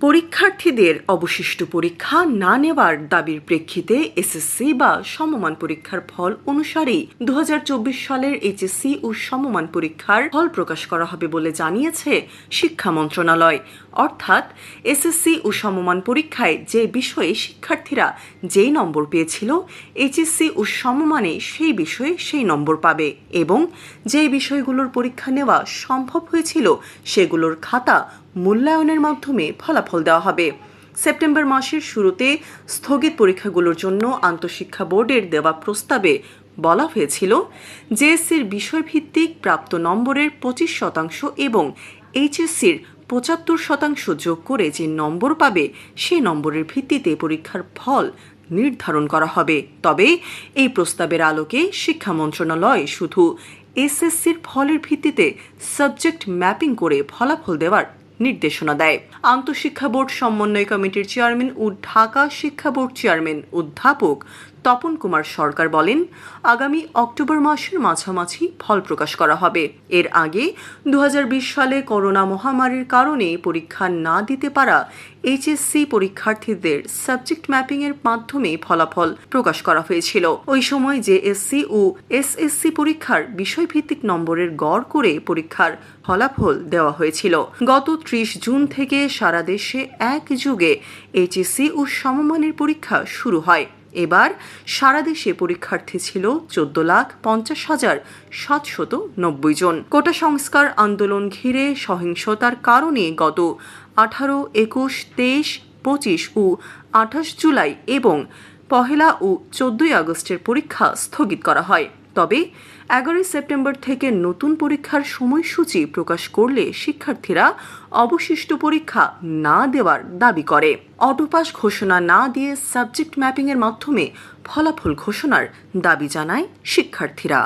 পরীক্ষার্থীদের অবশিষ্ট পরীক্ষা না নেওয়ার দাবির প্রেক্ষিতে এসএসসি বা সমমান পরীক্ষার ফল হাজার চব্বিশ সালের এইচএসসি ও সমমান পরীক্ষার ফল প্রকাশ করা হবে বলে জানিয়েছে শিক্ষা মন্ত্রণালয়। অর্থাৎ এসএসসি ও সমমান পরীক্ষায় যে বিষয়ে শিক্ষার্থীরা যেই নম্বর পেয়েছিল, এইচএসসি ও সমমানে সেই বিষয়ে সেই নম্বর পাবে এবং যে বিষয়গুলোর পরীক্ষা নেওয়া সম্ভব হয়েছিল, সেগুলোর খাতা মূল্যায়নের মাধ্যমে ফলাফল দেওয়া হবে। সেপ্টেম্বর মাসের শুরুতে স্থগিত পরীক্ষাগুলোর জন্য আন্তঃশিক্ষা বোর্ডের দেওয়া প্রস্তাবে বলা হয়েছিল, জেএসসির বিষয়ভিত্তিক প্রাপ্ত নম্বরের পঁচিশ শতাংশ এবং এইচএসসির পঁচাত্তর শতাংশ যোগ করে যে নম্বর পাবে, সে নম্বরের ভিত্তিতে পরীক্ষার ফল নির্ধারণ করা হবে। তবে এই প্রস্তাবের আলোকে শিক্ষা মন্ত্রণালয় শুধু এসএসসির ফলের ভিত্তিতে সাবজেক্ট ম্যাপিং করে ফলাফল দেওয়ার নির্দেশনা দেয়। আন্তঃশিক্ষা বোর্ড সমন্বয় কমিটির চেয়ারম্যান ও ঢাকা শিক্ষা বোর্ড চেয়ারম্যান অধ্যাপক তপন কুমার সরকার বলেন, আগামী অক্টোবর মাসের মাঝামাঝি ফল প্রকাশ করা হবে। এর আগে দু হাজার বিশ সালে করোনা মহামারীর কারণে পরীক্ষা না দিতে পারা এইচএসসি পরীক্ষার্থীদের সাবজেক্ট ম্যাপিং এর মাধ্যমে ফলাফল প্রকাশ করা হয়েছিল। ওই সময় জেএসসি ও এসএসসি পরীক্ষার বিষয়ভিত্তিক নম্বরের গড় করে পরীক্ষার ফলাফল দেওয়া হয়েছিল। গত ত্রিশ জুন থেকে সারা দেশে এক যুগে এইচএসসি ও সমমানের পরীক্ষা শুরু হয়। এবার সারা দেশে পরীক্ষার্থী ছিল চোদ্দ লাখ পঞ্চাশ হাজার সাতশত নব্বই জন। কোটা সংস্কার আন্দোলন ঘিরে সহিংসতার কারণে গত আঠারো, একুশ, তেইশ, পঁচিশ ও আঠাশ জুলাই এবং পহেলা ও চোদ্দই আগস্টের পরীক্ষা স্থগিত করা হয়। তবে এগারোই সেপ্টেম্বর থেকে নতুন পরীক্ষার সময়সূচি প্রকাশ করলে শিক্ষার্থীরা অবশিষ্ট পরীক্ষা না দেওয়ার দাবি করে। অটোপাস ঘোষণা না দিয়ে সাবজেক্ট ম্যাপিংয়ের মাধ্যমে ফলাফল ঘোষণার দাবি জানায় শিক্ষার্থীরা।